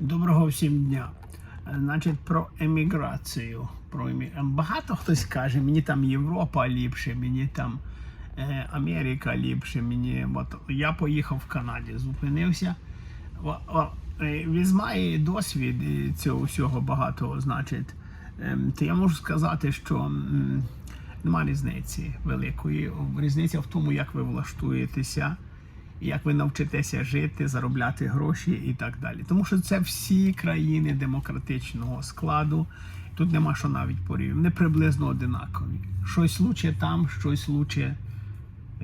Доброго всім дня. Е, Значить, про еміграцію. Про емі... Багато хтось каже, мені там Європа ліпше, мені там е, Америка ліпше. Мені... От, я поїхав в Канаді, зупинився. Е, Візьмає досвід цього всього багато, значить. Ем, То я можу сказати, що м, нема різниці великої. Різниця в тому, як ви влаштуєтеся як ви навчитеся жити, заробляти гроші і так далі. Тому що це всі країни демократичного складу. Тут нема що навіть порівняти. Вони приблизно одинакові. Щось лучше там, щось лучше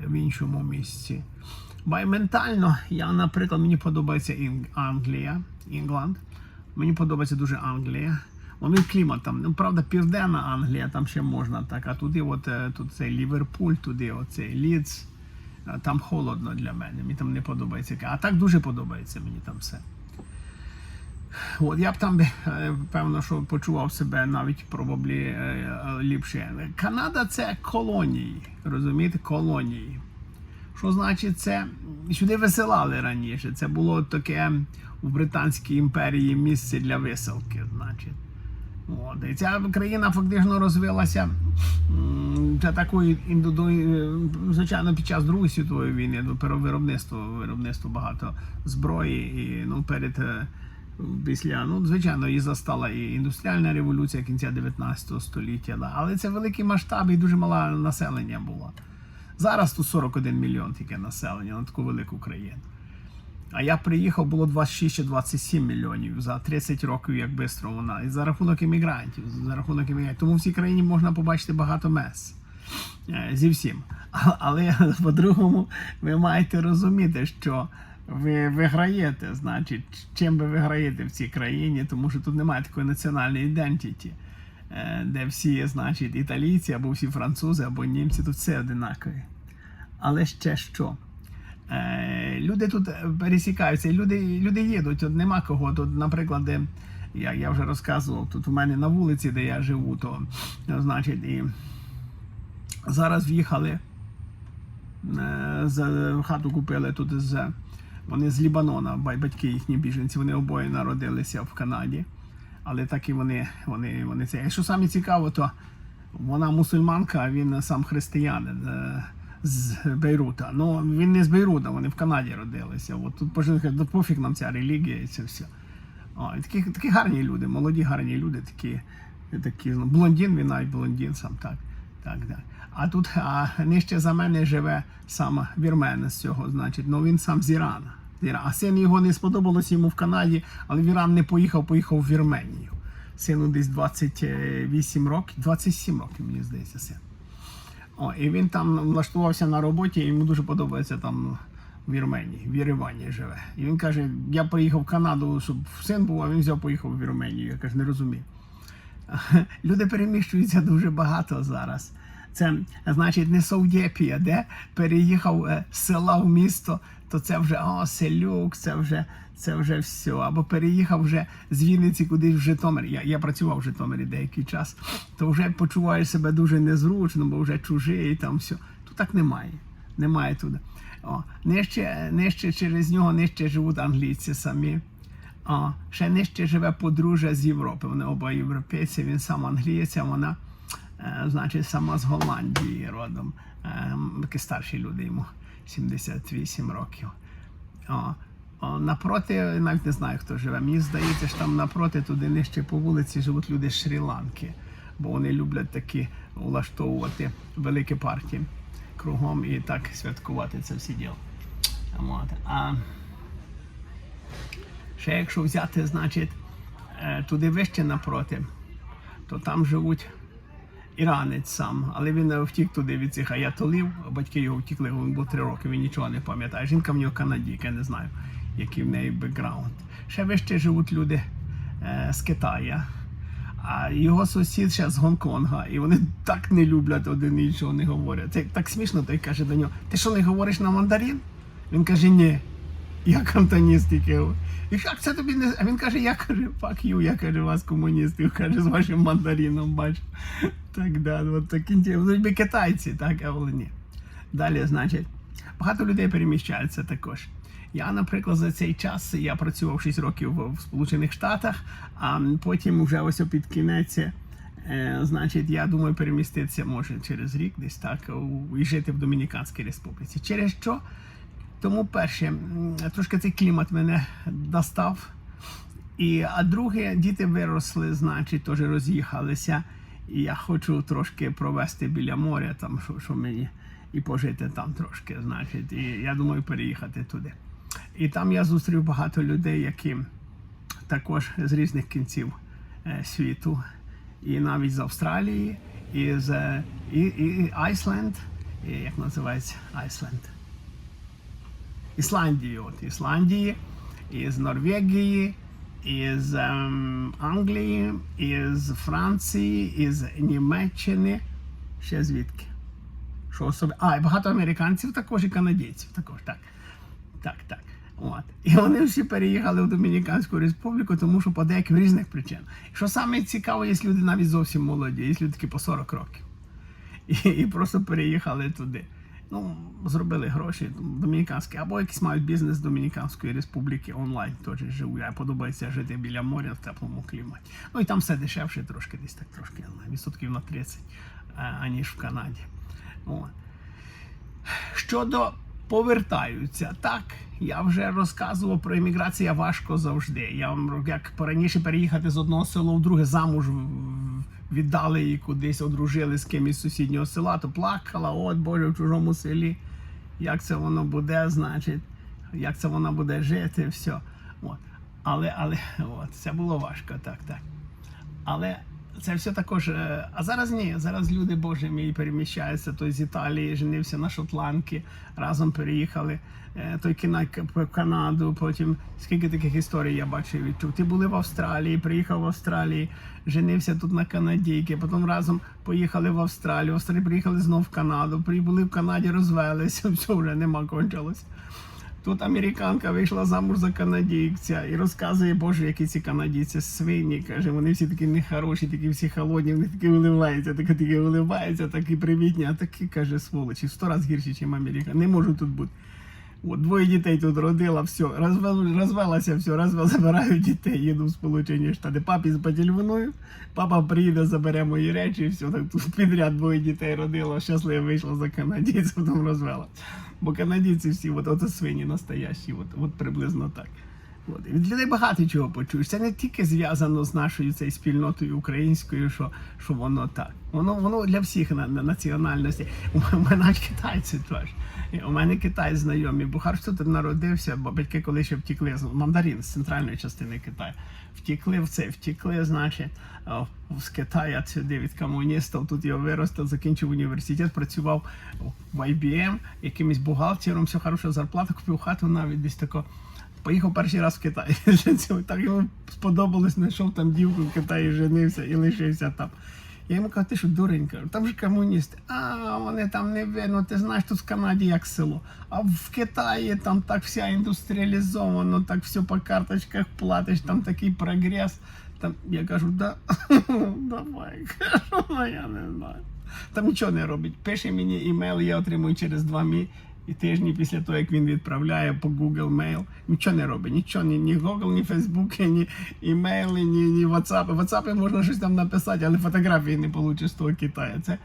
в іншому місці. Бо ментально, я, наприклад, мені подобається Англія, Інгланд. Мені подобається дуже Англія. Вони клімат там, ну правда, південна Англія, там ще можна так. А туди, от е, тут цей Ліверпуль, туди оцей Лідс. А Там холодно для мене, мені там не подобається. А так дуже подобається мені там все. От я б там е, певно, що почував себе навіть пробаблі е, е, ліпше. Канада це колонії, розумієте, колонії. Що значить це? Сюди висилали раніше. Це було таке в Британській імперії місце для висилки, значить. От. І ця країна фактично розвилася для такої звичайно під час Другої світової війни до перевиробництва виробництво багато зброї і ну перед е, після ну звичайно її застала і індустріальна революція кінця 19 століття. Да. Але це великий масштаб і дуже мала населення було. Зараз тут 41 мільйон тільки населення на таку велику країну. А я приїхав, було 26 чи 27 мільйонів за 30 років, як швидко вона. І за рахунок іммігрантів, за рахунок іммігрантів. Тому в цій країні можна побачити багато мес. Е, Зі всім. Але по-другому, ви маєте розуміти, що ви виграєте, значить, чим ви виграєте в цій країні, тому що тут немає такої національної ідентіті, е, де всі, значить, італійці, або всі французи, або німці, тут все одинакові. Але ще що? Е, люди тут пересікаються, люди, люди їдуть, от нема кого. Тут, наприклад, де, я, я вже розказував, тут у мене на вулиці, де я живу, то значить, і зараз в'їхали, е, хату купили тут з. Вони з Лібанона, батьки їхні біженці, вони обоє народилися в Канаді. Але так і вони, вони, вони це. І що саме цікаво, то вона мусульманка, а він сам християнин е, з Бейрута. Ну він не з Бейрута, вони в Канаді родилися. От тут пожінка, да пофіг нам ця релігія і це все. О, і такі, такі гарні люди, молоді гарні люди, такі, такі ну, блондін, він навіть блондін сам так. Так, так. А тут а, нижче за мене живе сам вірмен з цього, значить, ну він сам з Ірана. А син його не сподобалось йому в Канаді, але в Іран не поїхав, поїхав в Вірменію. Сину десь 28 років, 27 років, мені здається, син. О, і він там влаштувався на роботі, і йому дуже подобається там в Вірменії, в Єревані живе. І він каже: я приїхав в Канаду, щоб син був, а він взяв, поїхав в Вірменію. Я кажу, не розумію. Люди переміщуються дуже багато зараз. Це значить не Совдєпія, де переїхав е, з села в місто, то це вже о, селюк, це вже це вже все. Або переїхав вже з Вінниці кудись в Житомир. Я, я працював в Житомирі деякий час, то вже почуваєш себе дуже незручно, бо вже чужий там все. Тут так немає. Немає туди. О, нижче, нижче через нього нижче живуть англійці самі. А, ще нижче живе подружжя з Європи. Вони оба європейці, він сам англієць, а вона, е, значить, сама з Голландії родом. Е, такі старші люди йому 78 років. О, о, напроти, навіть не знаю, хто живе. Мені здається, що там напроти, туди нижче по вулиці живуть люди з Шрі-Ланки, бо вони люблять такі влаштовувати великі партії кругом і так святкувати це всі діло. А, Ще якщо взяти, значить, е, туди вище напроти, то там живуть іранець сам, але він е, втік туди від цих аятолів, батьки його втікли, він був три роки, він нічого не пам'ятає. Жінка в нього канадійка, я не знаю, який в неї бекграунд. Ще вище живуть люди е, з Китая. А його сусід ще з Гонконга, і вони так не люблять один іншого, не говорять. Це так смішно, той каже до нього: ти що не говориш на мандарин? Він каже, ні. Я кантоніст тільки. І як це тобі не. А він каже, я каже, fuck you, я каже, вас комуністів, каже, з вашим мандарином бачу. Так, да, от такі ті- китайці, так, але ні. Далі, значить, багато людей переміщаються також. Я, наприклад, за цей час я працював 6 років в Сполучених Штатах, а потім вже ось під кінець. Е, значить, я думаю, переміститися може через рік, десь так, і жити в Домініканській Республіці. Через що? Тому перше, трошки цей клімат мене достав. І, а друге, діти виросли, значить, теж роз'їхалися. І я хочу трошки провести біля моря, там, що, що мені, і пожити там трошки, значить. І я думаю, переїхати туди. І там я зустрів багато людей, які також з різних кінців е, світу, і навіть з Австралії, і з і, і Айсленд, і, як називається Айсленд. Ісландії, от Ісландії, із Норвегії, із ем, Англії, із Франції, із Німеччини. Ще звідки? Що особи... А, і багато американців також і канадійців також, так. Так, так. От. І вони всі переїхали в Домініканську республіку, тому що по деяких різних причинах. Що саме цікаво, є люди навіть зовсім молоді, є люди такі по 40 років. І, і просто переїхали туди. Ну, зробили гроші домініканські, або якийсь мають бізнес Домініканської республіки онлайн теж живу. Я подобається жити біля моря в теплому кліматі. Ну і там все дешевше трошки, десь так трошки, відсотків на 30, аніж в Канаді. От. Щодо повертаються, так. Я вже розказував про імміграцію важко завжди. Я вам як раніше переїхати з одного села в друге замуж віддали її кудись, одружили з кимось з сусіднього села, то плакала, от Боже, в чужому селі. Як це воно буде, значить, як це вона буде жити, все. От. Але, але от, це було важко, так, так. Але це все також. е, А зараз ні. Зараз люди, боже мій, переміщаються. Той з Італії женився на Шотландки, разом переїхали. Е, Той в Канаду. Потім скільки таких історій я бачив і чув. Ти були в Австралії, приїхав в Австралії, женився тут на Канадійки. Потім разом поїхали в Австралію. В Австралії приїхали знов в Канаду. Прибули в Канаді, розвелися. Все вже нема кончилось. Тут американка вийшла замуж за канадійця і розказує, боже, які ці канадійці свині. Каже, вони всі такі нехороші, такі всі холодні, вони такі виливаються, такі, такі виливаються, такі привітні, а такі, каже, сволочі, сто раз гірші, ніж Америка. Не можу тут бути. Двоє дітей тут родила, все, розвел, розвелася, все, розвел, забираю дітей, їду в Сполучені Штати. Папі з зателефоную, папа приїде, забере мої речі, і все, так тут підряд двоє дітей родила, щасливо вийшла за канадійців, потім розвела. Бо канадійці всі, от, от свині настоящі, от, от приблизно так. От. Від людей багато чого почуєш. Це не тільки зв'язано з нашою цією спільнотою українською, що, що воно так. Воно воно для всіх на, на національностей. У мене китайці теж. У мене китай знайомі. Бухар тут народився, бо батьки коли ще втікли з мандарин з центральної частини Китаю. Втікли в це, втікли, значить, з Китаю сюди від комуністів. Тут його виростив, закінчив університет, працював в IBM, якимось бухгалтером, все хороша зарплата, купив хату навіть десь тако. Поїхав перший раз в Китай. Так йому сподобалось, знайшов там дівку в Китаї, женився і лишився там. Я йому кажу, ти що дурень, кажу, там же комуністи. А, вони там не видно, ти знаєш, тут в Канаді як село. А в Китаї там так вся індустріалізовано, так все по карточках платиш, там такий прогрес. Там, я кажу, да, давай, кажу, ну я не знаю. Там нічого не робить. Пише мені імейл, я отримую через два мі і тижні після того, як він відправляє по Google Mail. Нічого не робить. Нічого, ні, ні Google, ні Facebook, ні імейли, ні, ні WhatsApp. В WhatsApp можна щось там написати, але фотографії не получиш з того Китаю. Це,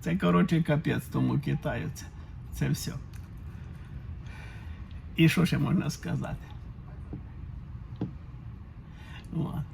це коротше капець тому Китаю. Це, це все. І що ще можна сказати? От.